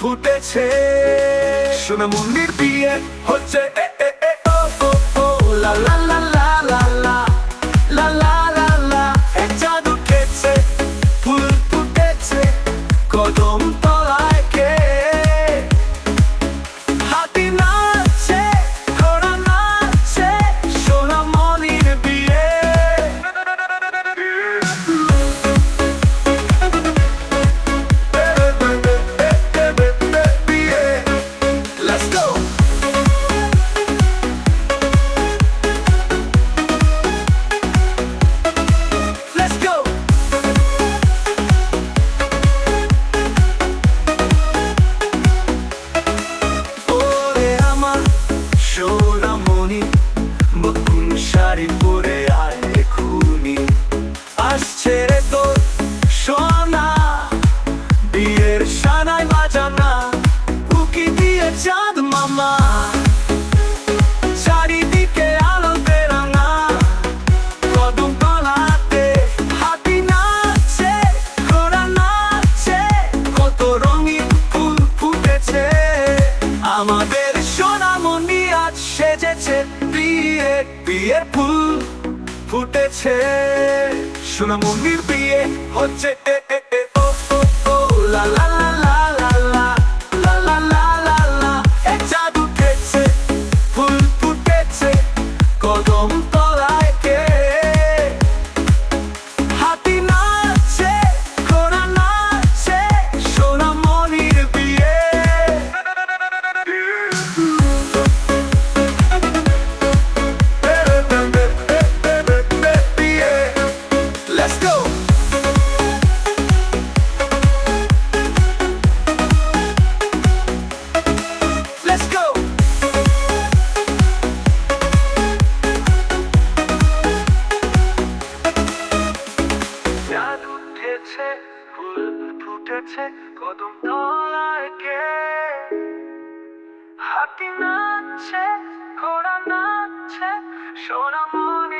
ফুটেছে। সোনামুন্দির বিয়ে হচ্ছে লা লা লা লা লা লা লা লা লা লা। ফুল ফুটেছে, কদম তলায় শাড়ি পরে আয় এখুনি। আসছে রে তোর সোনা, বিয়ের সানাই বাজানা, উকি দিয়ে চাঁদ মামা। চারিদিকে বিয়ে বিয়ের ফুল ফুটেছে সোনামণির বিয়ে হচ্ছে ফুল ফুটেছে কদম ফুটেছে কদম তলায় কে? হাতি নাচছে ঘোড়া নাচছে সোনামণি